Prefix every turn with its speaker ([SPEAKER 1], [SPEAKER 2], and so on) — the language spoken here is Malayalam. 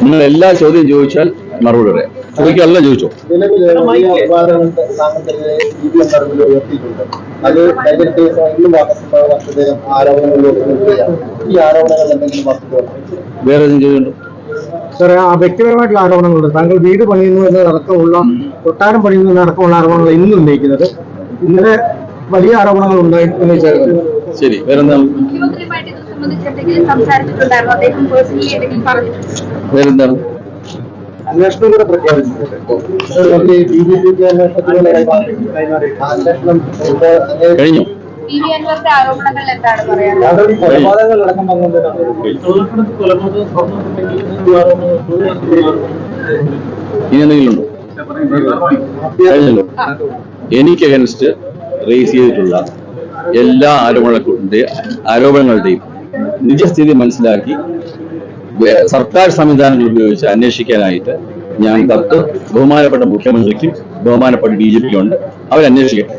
[SPEAKER 1] നിങ്ങൾ എല്ലാ ചോദ്യം ചോദിച്ചാൽ മറുപടി പറയാം. ചോദിക്കാനെല്ലാം ചോദിച്ചോ?
[SPEAKER 2] എന്തെങ്കിലും
[SPEAKER 1] വേറെ ചോദ്യമുണ്ടോ
[SPEAKER 3] സാറേ ആ വ്യക്തിപരമായിട്ടുള്ള ആരോപണങ്ങളുണ്ട്. താങ്കൾ വീട് പണിയുന്നു എന്നതടക്കമുള്ള കൊട്ടാരം പണിയുന്നു എന്നടക്കമുള്ള ആരോപണങ്ങൾ ഇന്നും ഉന്നയിക്കുന്നത്. ഇന്നലെ വലിയ ആരോപണങ്ങൾ ഉണ്ടായി ഉന്നയിച്ചായിരുന്നു
[SPEAKER 1] ശരി വേറെന്താ?
[SPEAKER 4] മുഖ്യമന്ത്രിയുമായിട്ട് ഇത് സംബന്ധിച്ച് എന്തെങ്കിലും സംസാരിച്ചിട്ടുണ്ടായിരുന്നു. അദ്ദേഹം പേഴ്സണലി എന്തെങ്കിലും പറഞ്ഞിട്ടുണ്ടോ?
[SPEAKER 3] അന്വേഷണം കൂടെ
[SPEAKER 1] കഴിഞ്ഞു.
[SPEAKER 3] കൊലപാതകങ്ങളടക്കം
[SPEAKER 1] ഇനി എന്തെങ്കിലും ഉണ്ടോ? കഴിഞ്ഞല്ലോ. എനിക്ക് അഗൻസ്റ്റ് റേസ് ചെയ്തിട്ടുള്ള എല്ലാ ആരോപണങ്ങളുടെ ആരോപണങ്ങളുടെയും നിജസ്ഥിതി മനസ്സിലാക്കി സർക്കാർ സംവിധാനങ്ങൾ ഉപയോഗിച്ച് അന്വേഷിക്കാനായിട്ട് ഞാൻ കത്ത് ബഹുമാനപ്പെട്ട മുഖ്യമന്ത്രിക്ക് ബഹുമാനപ്പെട്ട ഡി ജി പി ഉണ്ട് അവരന്വേഷിക്കട്ടെ